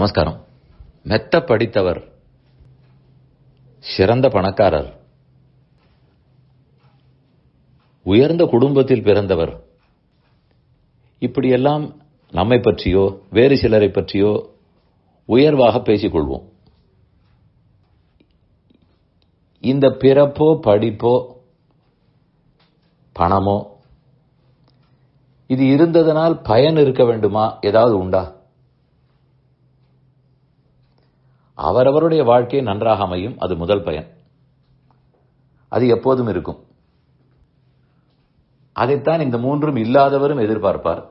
நமஸ்காரம். மெத்த படித்தவர் சிறந்த பணக்காரர் உயர்ந்த குடும்பத்தில் பிறந்தவர். இப்படியெல்லாம் நம்மை பற்றியோ வேறு சிலரை பற்றியோ உயர்வாக பேசிக்கொள்வோம். இந்த பிறப்போ படிப்போ பணமோ இது இருந்ததனால் பயன் இருக்க வேண்டுமா? ஏதாவது உண்டா? அவரவருடைய வாழ்க்கை நன்றாக அமையும். அது முதல் பயன். அது எப்போதும் இருக்கும். அதைத்தான் இந்த மூன்றும் இல்லாதவரும் எதிர்பார்ப்பார்.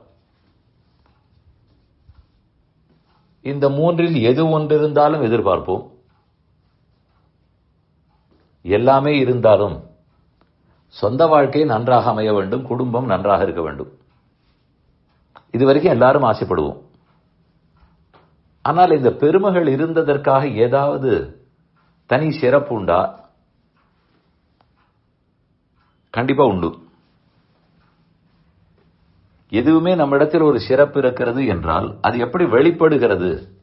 இந்த மூன்றில் எது ஒன்றிருந்தாலும் எதிர்பார்ப்போம். எல்லாமே இருந்தாலும் சொந்த வாழ்க்கை நன்றாக அமைய வேண்டும். குடும்பம் நன்றாக இருக்க வேண்டும். இதுவரைக்கும் எல்லாரும் ஆசைப்படுவோம். ஆனால் இந்த பெருமைகள் இருந்ததற்காக ஏதாவது தனி சிறப்பு உண்டா? கண்டிப்பா உண்டு. எதுவுமே நம்மிடத்தில் ஒரு சிறப்பு இருக்கிறது என்றால் அது எப்படி வெளிப்படுகிறது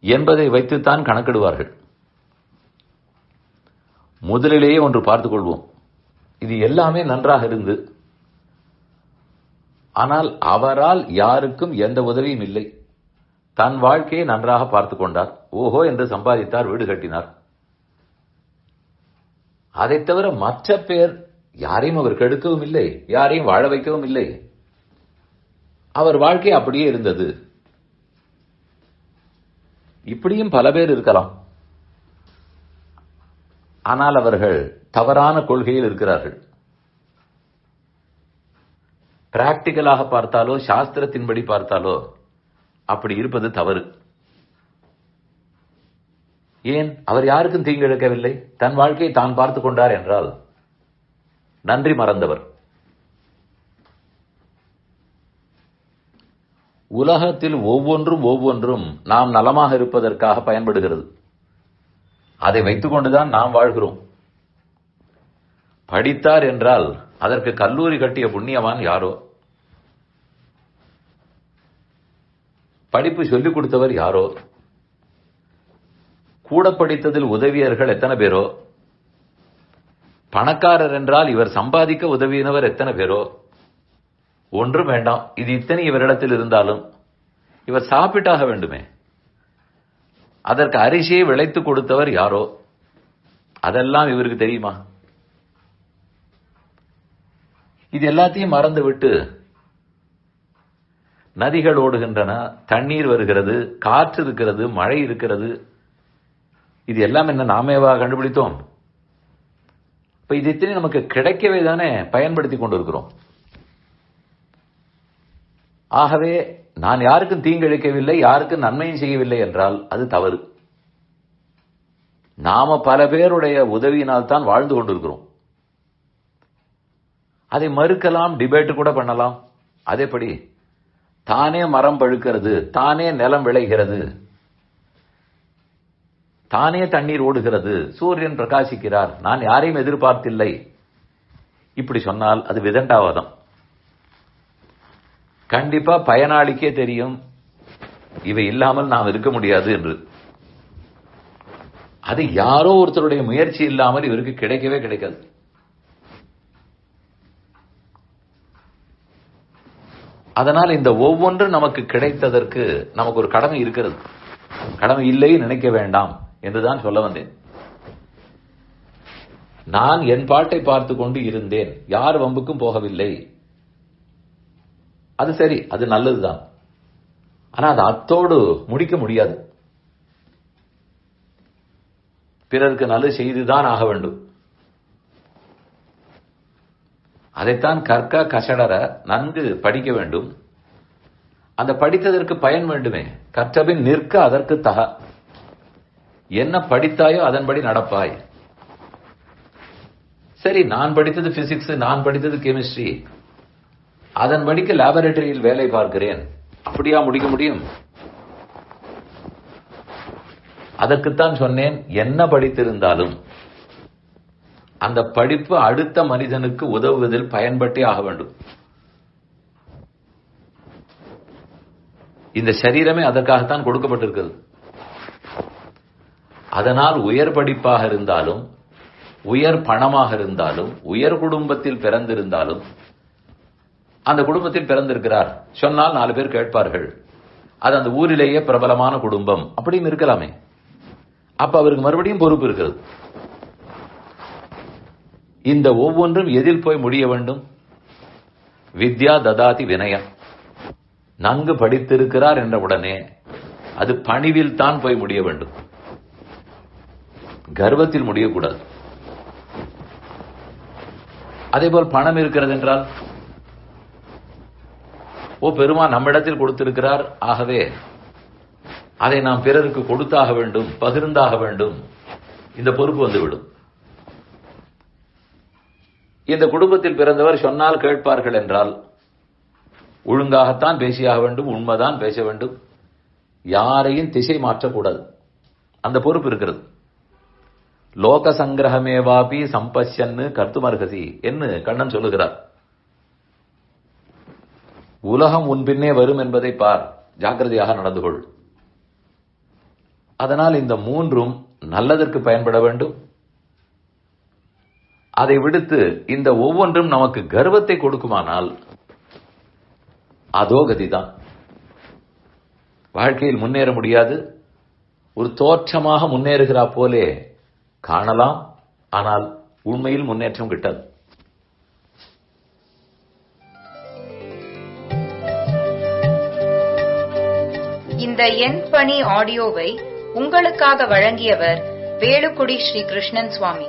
என்பதை வைத்துத்தான் கணக்கிடுவார்கள். முதலிலேயே ஒன்று பார்த்துக் கொள்வோம். இது எல்லாமே நன்றாக இருந்து ஆனால் அவரால் யாருக்கும் எந்த உதவியும் இல்லை. தன் வாழ்க்கையை நன்றாக பார்த்து கொண்டார். ஓஹோ என்று சம்பாதித்தார் வீடு கட்டினார். அதை தவிர மற்ற பேர் யாரையும் அவர் கெடுக்கவும் இல்லை யாரையும் வாழ வைக்கவும் இல்லை. அவர் வாழ்க்கை அப்படியே இருந்தது. இப்படியும் பல பேர் இருக்கலாம். ஆனால் அவர்கள் தவறான கொள்கையில் இருக்கிறார்கள். பிராக்டிக்கலாக பார்த்தாலோ சாஸ்திரத்தின்படி பார்த்தாலோ அப்படி இருப்பது தவறு. ஏன்? அவர் யாருக்கும் தீங்கு இழக்கவில்லை தன் வாழ்க்கையை தான் பார்த்து கொண்டார் என்றால் நன்றி மறந்தவர். உலகத்தில் ஒவ்வொன்றும் ஒவ்வொன்றும் நாம் நலமாக இருப்பதற்காக பயன்படுகிறது. அதை வைத்துக் கொண்டுதான் நாம் வாழ்கிறோம். படித்தார் என்றால் அதற்கு கல்லூரி கட்டிய புண்ணியவான் யாரோ? படிப்பு சொல்லிக் கொடுத்தவர் யாரோ? கூட படித்ததில் உதவியர்கள் எத்தனை பேரோ? பணக்காரர் என்றால் இவர் சம்பாதிக்க உதவியினவர் எத்தனை பேரோ? ஒன்றும் வேண்டாம். இது இத்தனை இவரிடத்தில் இருந்தாலும் இவர் சாப்பிட்டாக வேண்டுமே. அதற்கு அரிசியை விளைத்து கொடுத்தவர் யாரோ? அதெல்லாம் இவருக்கு தெரியுமா? இது எல்லாத்தையும் மறந்துவிட்டு நதிகள் ஓடுகின்றன தண்ணீர் வருகிறது காற்று இருக்கிறது மழை இருக்கிறது. இது எல்லாம் என்ன நாமேவா கண்டுபிடித்தோம்? இப்ப இது இத்தனை நமக்கு கிடைக்கவே தானே பயன்படுத்தி கொண்டிருக்கிறோம். ஆகவே நான் யாருக்கும் தீங்கிழைக்கவில்லை யாருக்கும் நன்மையும் செய்யவில்லை என்றால் அது தவறு. நாம பல பேருடைய உதவியினால் தான் வாழ்ந்து கொண்டிருக்கிறோம். அதை மறுக்கலாம் டிபேட் கூட பண்ணலாம். அதேபடி தானே மரம் பழுக்கிறது தானே நிலம் விளைகிறது. தானே தண்ணீர் ஓடுகிறது. சூரியன் பிரகாசிக்கிறார். நான் யாரையும் எதிர்பார்த்தில்லை. இப்படி சொன்னால் அது விதண்டாவதம். கண்டிப்பா பயனாளிக்கே தெரியும். இவை இல்லாமல் நாம் இருக்க முடியாது என்று. அது யாரோ ஒருத்தருடைய முயற்சி இல்லாமல் இவருக்கு கிடைக்கவே கிடைக்காது. அதனால் இந்த ஒவ்வொன்றும் நமக்கு கிடைத்ததற்கு நமக்கு ஒரு கடமை இருக்கிறது. கடமை இல்லை நினைக்க வேண்டாம் என்றுதான் சொல்ல வந்தேன். நான் என் பாட்டை பார்த்து கொண்டு இருந்தேன். யார் வம்புக்கும் போகவில்லை. அது சரி அது நல்லதுதான். ஆனா அது அத்தோடு முடிக்க முடியாது. பிறருக்கு நல்லது செய்துதான் ஆக வேண்டும். அதைத்தான் கற்க கசடர நன்கு படிக்க வேண்டும். அந்த படித்ததற்கு பயன் வேண்டுமே. கற்றபின் நிற்க அதற்கு தக. என்ன படித்தாயோ அதன்படி நடப்பாய். சரி நான் படித்தது பிசிக்ஸ் நான் படித்தது கெமிஸ்ட்ரி அதன்படிக்கு லேபரேட்டரியில் வேலை பார்க்கிறேன். அப்படியா முடிக்க முடியும்? அதற்குத்தான் சொன்னேன் என்ன படித்திருந்தாலும். அந்த படிப்பு அடுத்த மனிதனுக்கு உதவுவதில் பயன்பட்டே ஆக வேண்டும். இந்த சரீரமே அதற்காகத்தான் கொடுக்கப்பட்டிருக்கிறது. அதனால் உயர் படிப்பாக இருந்தாலும் உயர் பணமாக இருந்தாலும் உயர் குடும்பத்தில் பிறந்திருந்தாலும் அந்த குடும்பத்தில் பிறந்திருக்கிறார். சொன்னால் நாலு பேர் கேட்பார்கள். அது அந்த ஊரிலேயே பிரபலமான குடும்பம். அப்படின்னு இருக்கலாமே. அப்ப அவருக்கு மறுபடியும் பொறுப்பு இருக்கிறது. இந்த ஒவ்வொன்றும் எதில் போய் முடிய வேண்டும்? வித்யா ததாதி வினயம் நன்கு படித்திருக்கிறார் என்ற உடனே அது பணிவில் தான் போய் முடிய வேண்டும். கர்வத்தில் முடியக்கூடாது. அதேபோல் பணம் இருக்கிறது என்றால் ஓ பெருமா நம்மிடத்தில் கொடுத்திருக்கிறார். ஆகவே அதை நாம் பிறருக்கு கொடுத்தாக வேண்டும் பகிர்ந்தாக வேண்டும். இந்த பொறுப்பு வந்துவிடும். இந்த குடும்பத்தில் பிறந்தவர் சொன்னால் கேட்பார்கள் என்றால் ஒழுங்காகத்தான் பேசியாக வேண்டும் உண்மைதான் பேச வேண்டும். யாரையும் திசை மாற்றக்கூடாது. அந்த பொறுப்பு இருக்கிறது. லோக சங்கிரகமேவாபி சம்பஷ்யன்னு கர்த்துமர்கசி என்று கண்ணன் சொல்லுகிறார். உலகம் உன்பின்னே வரும் என்பதை பார் ஜாக்கிரதையாக நடந்து கொள் அதனால் இந்த மூன்றும் நல்லதற்கு பயன்பட வேண்டும். அதை விடுத்து இந்த ஒவ்வொன்றும் நமக்கு கர்வத்தை கொடுக்குமானால் அதோ கதிதான். வாழ்க்கையில் முன்னேற முடியாது. ஒரு தோற்றமாக முன்னேறுகிறா போலே காணலாம். ஆனால் உண்மையில் முன்னேற்றம் கிட்டாது. இந்த என் பணி ஆடியோவை உங்களுக்காக வழங்கியவர் வேலுக்குடி ஸ்ரீ கிருஷ்ணன் சுவாமி.